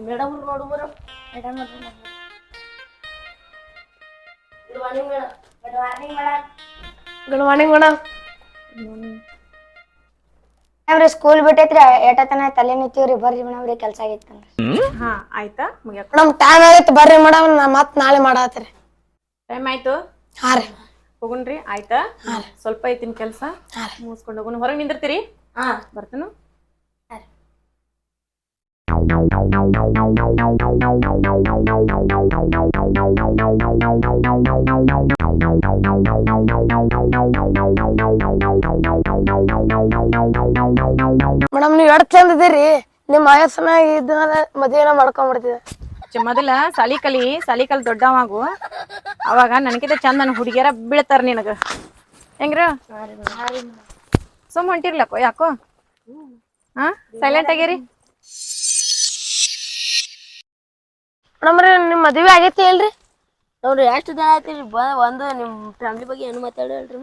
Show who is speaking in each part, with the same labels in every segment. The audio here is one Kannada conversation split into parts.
Speaker 1: ಮೇಡಮ್ ನೋಡು ಬರು madam good morning madam good morning madam
Speaker 2: good morning madam
Speaker 3: ಮೇಡಮ್ರಿ school ಬಿಟ್ಟೈತ್ರಿ ಏಟತನ ತಲೆ ನಿಂತೀವ್ರಿ. ಬರ್ರಿ ಮೇಡಮ್ರಿ ಕೆಲ್ಸ ಆಗೈತೆ
Speaker 4: ಹಾ ಆಯ್ತಾ? ಮುಗಿಯಕ್
Speaker 2: ಮೇಡಮ್ ಟೈಮ್ ಆಗೈತೆ ಬರ್ರಿ ಮೇಡಮ್ ನಾ ಮತ್ತೆ ನಾಳೆ ಮಾಡತ್ರಿ.
Speaker 4: ಟೈಮ್ ಆಯ್ತು?
Speaker 2: ಹಾ ರೀ.
Speaker 4: ಹೋಗುಣ್ರಿ ಆಯ್ತಾ? ಸ್ವಲ್ಪ ಐತಿನ ಕೆಲಸ. ಮುಗಿಸ್ಕೊಂಡು ಹೋಗುಣ. ಹೊರಗೆ ನಿಂದಿರ್ತೀರಿ?
Speaker 1: ಹಾ.
Speaker 4: ಬರ್ತೇನು.
Speaker 2: ಮೇಡಮ್, ನೀವು ಎಷ್ಟು ಚಂದ ಇದೀರಿ? ನಿಮ್ಮ ಆಯಸ್ಸನ ಇದ್ದ ಮದುವೆನ
Speaker 4: ಮಾಡ್ಕೊಂಡ್ಬಿಡ್ತೀವಿ ಮೊದಲ ಸಾಲಿ ಕಲಿ ಸಾಲಿ ಕಲಿ ದೊಡ್ಡವಾಗು ಅವಾಗ ನನಗಿಂತ ಚಂದ ನನ್ನ ಹುಡುಗಿಯರ ಬೀಳ್ತಾರ ನಿನಗ. ಹೆಂಗ್ರ? ಸುಮ್ ಹೊಂಟಿರ್ಲಕ್ಕೋ ಯಾಕೋ? ಹಾ ಸೈಲೆಂಟ್ ಆಗ್ಯಾರಿ
Speaker 2: ಮೇಡಮ್ ನಿಮ್ ನಿಮ್ಮ ಮದುವೆ ಆಗೈತಿ ಇಲ್ರಿ
Speaker 1: ನೋಡ್ರಿ, ಎಷ್ಟು ದಿನ ಆಯ್ತಿರಿ ಬ ಒಂದು ನಿಮ್ಮ ಫ್ಯಾಮಿಲಿ ಬಗ್ಗೆ ಏನು ಮಾತಾಡಿ ಹೇಳ್ರಿ?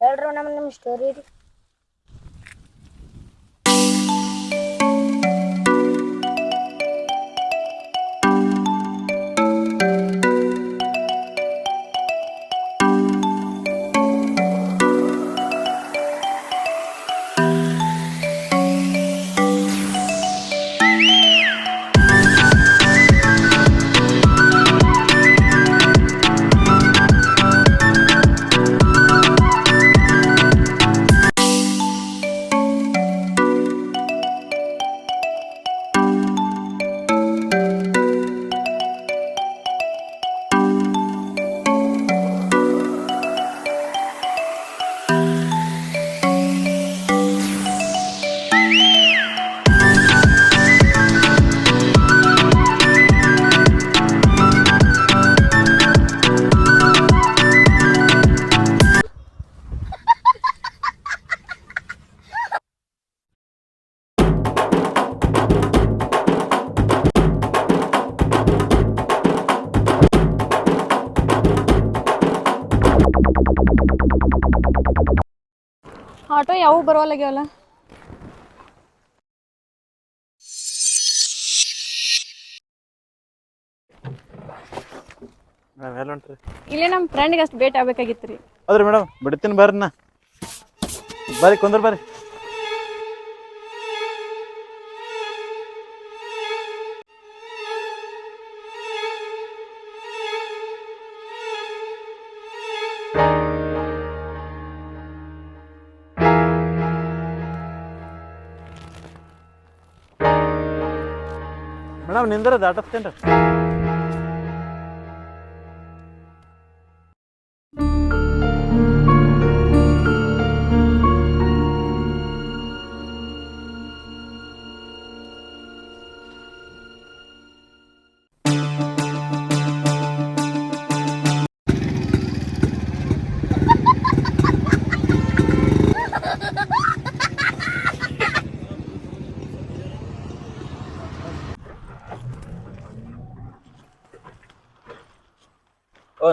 Speaker 3: ಹೇಳ್ರಿ ನಿಮ್ ಸ್ಟೋರಿ ರೀ.
Speaker 4: ಆಟೋ ಯಾವ ಬರವಲ್ಲ
Speaker 5: ಮೇಡಮ್ ಎಲ್ಲಿ ಹೊಂಟ್ರಿ?
Speaker 4: ಇಲ್ಲೇ ನಮ್ಮ ಫ್ರೆಂಡ್ಗೆ ಅಷ್ಟು ಭೇಟಿ ಆಗ್ಬೇಕಾಗಿತ್ತು ರೀ
Speaker 5: ಅದ್ರಿ ಮೇಡಮ್ ಬಿಡ್ತೀನಿ ಬರ್ರಿ ನಾ. ಬರ್ರಿ ಕುಂದ್ರ ಬರ್ರಿ. ಮೇಡಮ್ ನಿಂದ್ರೆ ದಾಟಸ್ತೇನ್ರಿ ಓ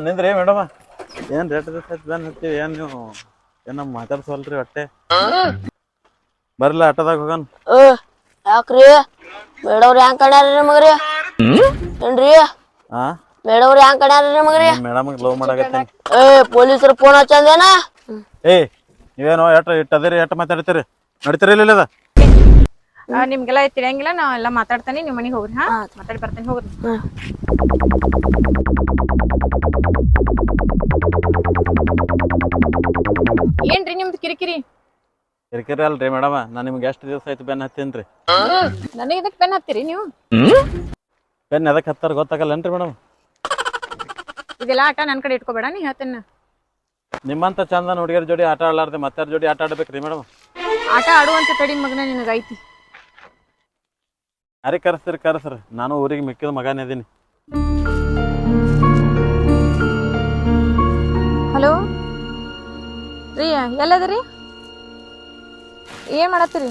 Speaker 5: ನಿಂದ್ರಿ ಮೇಡಮ? ಏನ್ ರೇಟ್ ದಿವಸ ಬಂದ್ ಹತ್ತೀವಿ ಏನ್ ನೀವು ಏನ ಮಾತಾಡ್ಸವಲ್ರಿ ಹೊಟ್ಟೆ? ಬರ್ಲ ಆಟೋದಾಗ ಹೋಗನ್?
Speaker 1: ಯಾಕ್ರಿ? ಮೇಡವ್ರು ಹ್ಯಾಂಗ್ ಕಣ್ಯಾರ ನಿಮಗ್ರಿ? ಏನ್ರಿ?
Speaker 5: ಆ?
Speaker 1: ಮೇಡವ್ರು ಹ್ಯಾಂಗ್ ಕಣ್ಯಾರ ನಿಮಗ್ರಿ?
Speaker 5: ಮೇಡಮ್ ಲವ್ ಮಾಡಾಕತ್ತ
Speaker 1: ಏ ಪೊಲೀಸರು ಫೋನ್ ಹಚ್ಚಂದೇನ?
Speaker 5: ಏ ನೀವೇನೋ ಎಟ್ ಇಟ್ಟದಿರಿ ಎಟ್ ಮಾತಾಡ್ತೀರಿ? ನಡೀತೀರಿ ಇಲ್ಲ ಇಲ್ಲದ?
Speaker 4: ನಿಮ್ಗೆಲ್ಲ ತಿಳಿಯಂಗಿಲ್ಲ ನಾ ಎಲ್ಲ ಮಾತಾಡ್ತಾನೆ ನಿಮ್ಮ ಮನೆಗೆ ಹೋಗ್ರಿ ಹಾ? ಮಾತಾಡಿ ಬರ್ತೇನೆ ಹೋಗ್ರಿ. ಏನ್ರಿ ನಿಮ್ದು ಕಿರಿಕಿರಿ?
Speaker 5: ಕಿರಿಕಿರಿ ಅಲ್ರಿ ಮೇಡಮ ನಾ ನಿಮ್ಗೆ ಎಷ್ಟು ದಿವಸ ಆಯ್ತು ಬೆನ್ ಹತ್ತೀನ್ರಿ?
Speaker 4: ನನಗೆ ಇದಕ್ಕೆ ಪೆನ್ ಹತ್ತಿರಿ ನೀವು?
Speaker 5: ಬೆನ್ ಎದಕ್ಕೆ ಹತ್ತಾರ ಗೊತ್ತಾಗಲ್ಲನ್ರಿ ಮೇಡಮ್?
Speaker 4: ಇದೆಲ್ಲ ಆಟ ನನ್ನ ಕಡೆ ಇಟ್ಕೋಬೇಡ ನೀ ಹೇಳ್ತೇನೆ.
Speaker 5: ನಿಮ್ಮಂತ ಚಂದನ ಹುಡುಗಿಯರ ಜೋಡಿ ಆಟ ಆಡ್ಲಾರ್ದೆ ಮತ್ತಾರ ಜೋಡಿ ಆಟ ಆಡ್ಬೇಕ್ರಿ ಮೇಡಮ್?
Speaker 4: ಆಟ ಆಡುವಂತ ತಡಿ ಮಗನ ನಿನಗೈತಿ
Speaker 5: ಯಾರಿ ಕರೆಸ್ತೀರಿ ಕರೆಸ್ರಿ. ನಾನು ಊರಿಗೆ ಮಿಕ್ಕಿದ ಮಗನೇ ಇದೀನಿ.
Speaker 4: ಹಲೋ? ರೀ ಎಲ್ಲದ್ರಿ? ಏನ್ ಮಾಡತ್ತೀರಿ?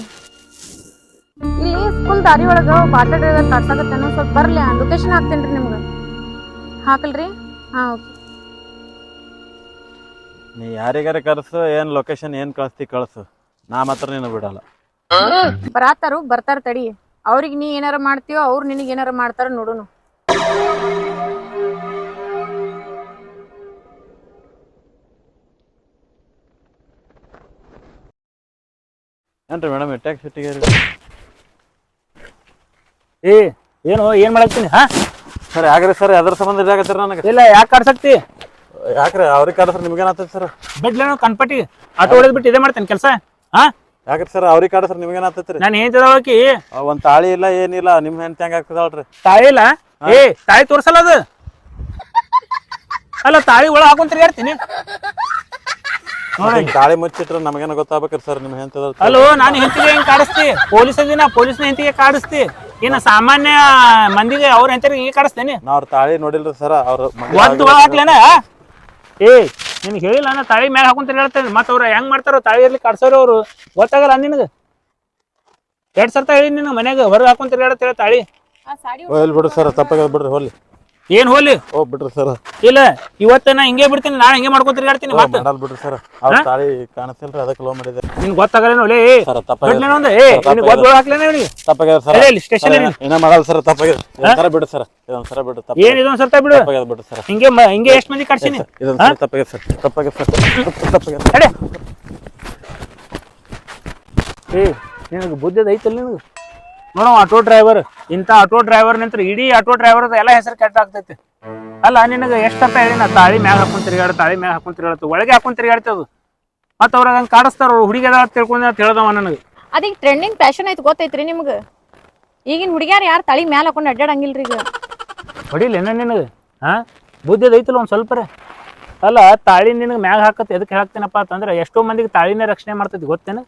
Speaker 4: ಇಲ್ಲಿ ಸ್ಕೂಲ್ ದಾರಿ ಒಳಗ ಆಟೋ ಡ್ರೈವರ್ ಕಾಡ್ಸಾಕತ್ತೇನೋ ಸ್ವಲ್ಪ ಬರ್ಲಿ ಲೊಕೇಶನ್ ಹಾಕ್ತೇನ್ರಿ ನಿಮ್ಗೆ. ಹಾಕಲ್ರಿ? ಹಾ ಓಕೆ.
Speaker 5: ನೀ ಯಾರಿಗಾರ ಕರೆಸು ಏನ್ ಲೊಕೇಶನ್ ಏನ್ ಕಳಿಸ್ತಿ ಕಳ್ಸು. ನಾ ಮಾತ್ರ ನೀನು ಬಿಡಲ್ಲ.
Speaker 4: ಬರಾತಾರು ಬರ್ತಾರ ತಡಿ. ಅವ್ರಿಗೆ ನೀ ಏನಾರ ಮಾಡ್ತೀಯೋ ಅವ್ರು ನಿನಗೆ ಏನಾರ ಮಾಡ್ತಾರ ನೋಡುನು.
Speaker 5: ಏನ್ರಿ ಮೇಡಮ್ ಟ್ಯಾಕ್ಸ್ ಸಿಟ್ಟಿಗೆ
Speaker 6: ಏ ಏನು ಏನ್ ಮಾಡತ್ತೀನಿ ಹಾ?
Speaker 5: ಸರ್ ಯಾಕ್ರಿ ಸರ್ ಅದ್ರ ಸಂಬಂಧ ಇದಾಗತ್ತೆ ನನಗೆ?
Speaker 6: ಇಲ್ಲ ಯಾಕೆ ಕಾಡ್ಸಕ್ತಿ?
Speaker 5: ಯಾಕ್ರಿ ಅವ್ರಿಗೆ ಕಾಡಿಸ್ರ ನಿಮ್ಗೇನಾಗ್ತದೆ ಸರ್?
Speaker 6: ಬಿಡ್ಲೇನು ಕನ್ಪಟ್ಟಿ ಆಟೋ ಹೊಡೆದ್ ಬಿಟ್ಟು ಇದೇ ಮಾಡ್ತೇನೆ ಕೆಲಸ ಹಾ?
Speaker 5: ಯಾಕ್ರಿ ಸರ್ ಅವ್ರಿಗೆ ಕಾಡಿಸ್ರ ನಿಮ್ಗೇನಾಗ್ತೈತ್ರಿ
Speaker 6: ನಾನು ಏನ್ ತಿಳಕಿ
Speaker 5: ಒಂದ್ ತಾಳಿ ಇಲ್ಲ ಏನಿಲ್ಲ ನಿಮ್ ಹೆಂಡತಿ ಹೆಂಗ್ ಆಗ್ತದಲ್ರಿ
Speaker 6: ತಾಳಿ ಇಲ್ಲ? ಏ ತಾಯಿ ತೋರ್ಸಲ್ಲ ಅದು? ಅಲ್ಲ ತಾಳಿ ಒಳ ಹಾಕೊಂತ್ರಿ ಹೇಳ್ತೀನಿ.
Speaker 5: ತಾಳಿ ಮುಚ್ಚಿಟ್ರೆ ನಮಗೇನ ಗೊತ್ತಾಗ್ಬೇಕ್ರಿ ಸರ್ ನಿಮ್ ಹೆಂಡತಿ
Speaker 6: ಅಲ್ಲೋ ನಾನು ಹೆಂತಿಗೆ ಹೆಂಗ್ ಕಾಡಿಸ್ತಿ? ಪೊಲೀಸ್ ಅದಿನ ಪೊಲೀಸ್ನ ಹೆಂತಿಗೆ ಕಾಡಿಸ್ತಿ. ಏನ ಸಾಮಾನ್ಯ ಮಂದಿಗೆ ಅವ್ರ ಹೆಂಡತಿಗೆ ಈಗ ಕಾಡಿಸ್ತೇನೆ.
Speaker 5: ಅವ್ರ ತಾಳಿ ನೋಡಿಲ್ರಿ ಸರ್ ಅವ್ರ
Speaker 6: ಒಂದ್ ಒಳ ಹಾಕ್ಲೇನ? ಏ ನಿನ್ಗೆ ಹೇಳಿಲ್ಲ ಅಂದ್ರೆ ತಾಳಿ ಮ್ಯಾಗ ಹಾಕೊಂಡ್ ಹೇಳ್ತೇನೆ. ಮತ್ತೆ ಅವ್ರು ಹೆಂಗ್ ಮಾಡ್ತಾರೋ ತಾಳಿ ಇರ್ಲಿ ಕಾಡ್ಸೋರು ಅವರು. ಗೊತ್ತಾಗಲ್ಲ ನಿನಗೆ? ಎರಡ್ ಸರ್ತ ಹೇಳಿ ನಿನ್ನ ಮನೆಗೆ ಹೊರಗೆ ಹಾಕೊಂಡ್ ತಿರ್ಗಾಡತ್ತೇಳ ತಾಳಿ.
Speaker 5: ಹೋಗ್ಲಿ ಬಿಡ್ರಿ ಸರ್ ತಪ್ಪಾಗ ಬಿಡ್ರಿ, ಹೋಗ್ಲಿ.
Speaker 6: ಏನ್ ಹೋಲಿ?
Speaker 5: ಹೋಗ್ ಬಿಡ್ರಿ ಸರ್.
Speaker 6: ಇಲ್ಲ ಇವತ್ತ ನಾ ಹಿಂಗೆ ಬಿಡ್ತೀನಿ ನಾಳೆ ಹಿಂಗೆ ಮಾಡ್ಕೊಂಡ್ ತಿರ್ಗಾಡ್ತೀನಿ ಮತ್ತೆ.
Speaker 5: ಮಾಡಲ್ ಬಿಡ್ರಿ ಸರ್. ಅವ್ರ ತಾಳಿ ಕಾಣಿಸ್ತಿಲ್ರಿ ಅದಕ್ಕೆ ಲೋ ಮಾಡಿದೆ.
Speaker 6: ನಿನ್ ಗೊತ್ತಾಗಲ್ಲ ಒಲೆ
Speaker 5: ಸರ್
Speaker 6: ತಪ್ಪಾಗಿದೆ ಒಂದು ಏ ನಿನ್ ಗೊತ್ತು ಹಾಕ್ಲೇನ ಇವನಿಗೆ
Speaker 5: ತಪ್ಪಾಗ್ಯದ ಸರ್.
Speaker 6: ಇಲ್ಲಿ ಸ್ಟೇಷನ್
Speaker 5: ಸರ್, ಇನ್ನ ಮಾಡಲ್ ಸರ್ ತಪ್ಪಾಗ್ಯದ ಇದೊಂದ್ ಸರ ಬಿಡ್ರಿ ಸರ್. ಇದೊಂದ್ ಸರ ಬಿಡ್ರಿ ತಪ್ಪ
Speaker 6: ಏನ್ ಇದೊಂದ್ ಸರ್ತ ಬಿಡು.
Speaker 5: ತಪ್ಪಾಗಿದೆ ಬಿಡ್ರಿ ಸರ್.
Speaker 6: ಹಿಂಗೆ ಹಿಂಗೆ ಎಷ್ಟ್ ಮಂದಿ ಕರ್ಸಿನಿ
Speaker 5: ಇದೊಂದ್ ಸರ ತಪ್ಪಾಗ್ಯದ ಸರ್. ತಪ್ಪಾಗಿದೆ ಸರ್. ತಪ್ಪಾಗ್ಯದ
Speaker 6: ನಡೆ ಏ ನಿನಗೆ ಬುದ್ಧದ ಐತಲ್ಲ ನಿನಗೆ? ನೋಡೋ ಆಟೋ ಡ್ರೈವರ್ ಇಂಥ ಆಟೋ ಡ್ರೈವರ್ ನಿಂತ್ರ ಇಡೀ ಆಟೋ ಡ್ರೈವರ್ ಎಲ್ಲ ಹೆಸರು ಕೆಟ್ಟ ಆಗ್ತೈತಿ. ಅಲ್ಲ ನಿನಗೆ ಎಷ್ಟಪ್ಪ ಹೇಳಿ ನಾ ತಾಳಿ ಮ್ಯಾಗ ಹಾಕೊಂಡ್ ತಿರ್ಗಾಡ ತಾಳಿ ಮ್ಯಾಗ ಹಾಕೊಂಡ್ ತಿರುಗಾಡ್ತು ಒಳಗೆ ಹಾಕೊಂಡ್ ತಿರ್ಗಾಡ್ತದು ಮತ್ತೆ ಅವ್ರಾಗ ಹಂಗೆ ಕಾಡಿಸ್ತಾರ ಹುಡುಗಿ ಅದ ತಿಳ್ಕೊಂಡ ಅಂತ ಹೇಳ್ದವ ನನಗೆ.
Speaker 4: ಅದೀಗ ಟ್ರೆಂಡಿಂಗ್ ಫ್ಯಾಷನ್ ಐತಿ ಗೊತ್ತೈತ್ರಿ ನಿಮ್ಗೆ? ಈಗಿನ ಹುಡುಗ್ಯಾರ ಯಾರು ತಾಳಿ ಮ್ಯಾಲ ಹಾಕೊಂಡು ಅಡ್ಡಾಡಂಗಿಲ್ರಿ ಈಗ?
Speaker 6: ಹೊಡಿಲೇನ ನಿನಗೆ? ಹಾ? ಬುದ್ಧಿದ ಐತಲ್ಲ ಒಂದು ಸ್ವಲ್ಪ ಅಲ್ಲ ತಾಳಿ ನಿನಗೆ ಮ್ಯಾಗ ಹಾಕತ್ತೆ ಎದಕ್ಕೆ ಹಾಕ್ತೀನಪ್ಪ ಅಂತಂದ್ರೆ ಎಷ್ಟೋ ಮಂದಿಗೆ ತಾಳಿನೇ ರಕ್ಷಣೆ ಮಾಡ್ತೈತಿ ಗೊತ್ತೇನು?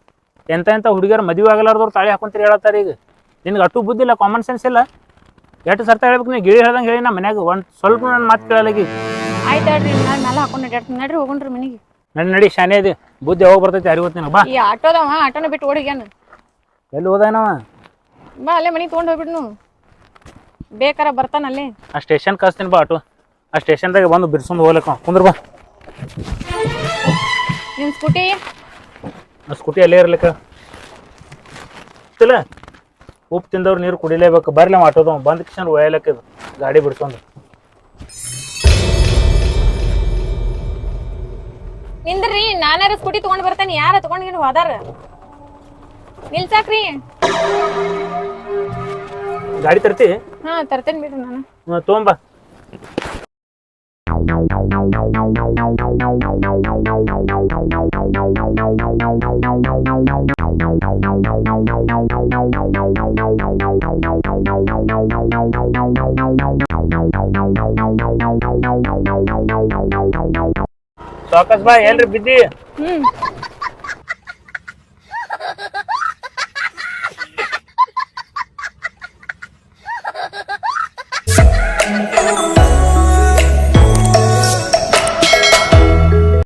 Speaker 6: ಎಂತ ಎಂತ ಹುಡುಗಿಯರು ಮದುವೆ ಆಗಲಾರ್ದವ್ರು ತಾಳಿ ಹಾಕೊಂತೀರಿ ಹೇಳತ್ತಾರ ಈಗ. ನಿನಗೆ ಅಟು ಬುದ್ಧಿ ಇಲ್ಲ ಕಾಮನ್ ಸೆನ್ಸ್ ಇಲ್ಲ? ಎಷ್ಟು ಸರ್ತ ಹೇಳ್ಬೇಕು ನೀವು ಗಿಳಿ ಹೇಳ್ದಂಗೆ ಹೇಳಿ ನಮ್ಮ ಮನ್ಯಾಗ. ಒಂದು ಸ್ವಲ್ಪ ನನ್ನ ಮಾತು ಕೇಳಲಾಗಿ.
Speaker 4: ಆಯ್ತು ಹೇಳ್ರಿ ನಾನು ಮೇಲೆ ಹಾಕೊಂಡು ಅಡ್ಡಾಡ್ತೀನಿ ನಡ್ರಿ ಹೋಗೋಣ್ರಿ ಮನೆಗೆ.
Speaker 6: ನನ್ನ ನಡಿ ಶಾನೆ ಇದೆ ಬುದ್ಧಿ ಯಾವಾಗ ಬರ್ತೈತಿ ಅರಿವತ್ತು ನಿನಗೆ ಬಾ.
Speaker 4: ಈ ಆಟೋದವ ಆಟೋನ ಬಿಟ್ಟು ಓಡಿಗ್ಯಾನ
Speaker 6: ಎಲ್ಲಿ ಹೋದಾನವ
Speaker 4: ಬಾ ಅಲ್ಲೇ ಮನೆಗೆ ತೊಗೊಂಡು ಹೋಗ್ಬಿಡ್ನು ಬೇಕಾರ ಬರ್ತಾನ ಅಲ್ಲೇ.
Speaker 6: ಆ ಸ್ಟೇಷನ್ ಕಳಿಸ್ತೀನಿ ಬಾ ಆಟೋ. ಆ ಸ್ಟೇಷನ್ದಾಗ ಬಂದು ಬಿರ್ಸ್ಕೊಂಡು ಹೋಗ್ಲಕ್ಕ ಕುಂದ್ರ ಬಾ.
Speaker 4: ನಿಮ್ಮ ಸ್ಕೂಟಿ?
Speaker 6: ಆ ಸ್ಕೂಟಿ ಅಲ್ಲೇ ಇರ್ಲಿಕ್ಕ. ಇಲ್ಲ ಉಪ್ಪು ತಿಂದವ್ರು ನೀರು ಕುಡಿಲೇಬೇಕು. ಬರ್ಲಿ ಆಟೋದವ ಕ್ಷಣ ಕಿಶನ್ ಗಾಡಿ ಗಾಡಿ ಬಿಡ್ಸೊಂದು
Speaker 4: ನಿಂದ್ರಿ ನಾನಾರ ಸ್ಕೂಟಿ ತಗೊಂಡ್ ಬರ್ತೇನೆ ಯಾರ ತಗೊಂಡ್ ಹೋದಾರ? ನಿಲ್ಸಾಕ್ರಿ.
Speaker 6: ಗಾಡಿ ತರ್ತಿ?
Speaker 4: ಹಾ ತರ್ತೇನೆ ಬಿಡ್ರಿ ನಾನು.
Speaker 6: ಹ್ಞೂ ತೊಗೊಂಬ ಸಾಕಸ್ ಬಾ ಏನ್ರಿ ಬಿದ್ದಿ?
Speaker 4: ಹ್ಮ್.